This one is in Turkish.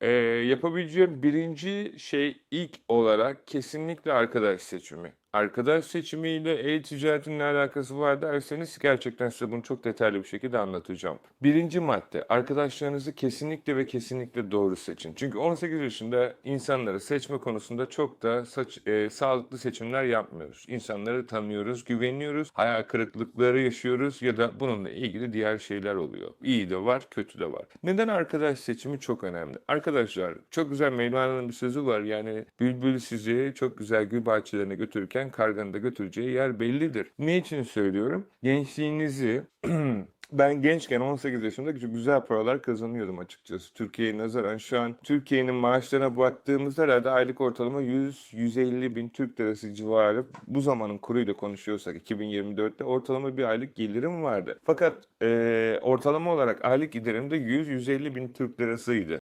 Ee, yapabileceğim birinci şey ilk olarak kesinlikle arkadaş seçimi. Arkadaş seçimiyle e-ticaretin alakası var derseniz gerçekten size bunu çok detaylı bir şekilde anlatacağım. Birinci madde arkadaşlarınızı kesinlikle ve kesinlikle doğru seçin. Çünkü 18 yaşında insanları seçme konusunda çok da saç, e, sağlıklı seçimler yapmıyoruz. İnsanları tanıyoruz, güveniyoruz, hayal kırıklıkları yaşıyoruz ya da bununla ilgili diğer şeyler oluyor. İyi de var, kötü de var. Neden arkadaş seçimi çok önemli? Arkadaşlar çok güzel Mevlana'nın bir sözü var. Yani bülbül sizi çok güzel gül bahçelerine götürürken karganın da götüreceği yer bellidir. Ne için söylüyorum? Gençliğinizi Ben gençken 18 yaşında çok güzel paralar kazanıyordum açıkçası. Türkiye'ye nazaran şu an Türkiye'nin maaşlarına baktığımızda herhalde aylık ortalama 100-150 bin Türk lirası civarı bu zamanın kuruyla konuşuyorsak 2024'te ortalama bir aylık gelirim vardı. Fakat eee, ortalama olarak aylık giderim de 100-150 bin Türk lirasıydı.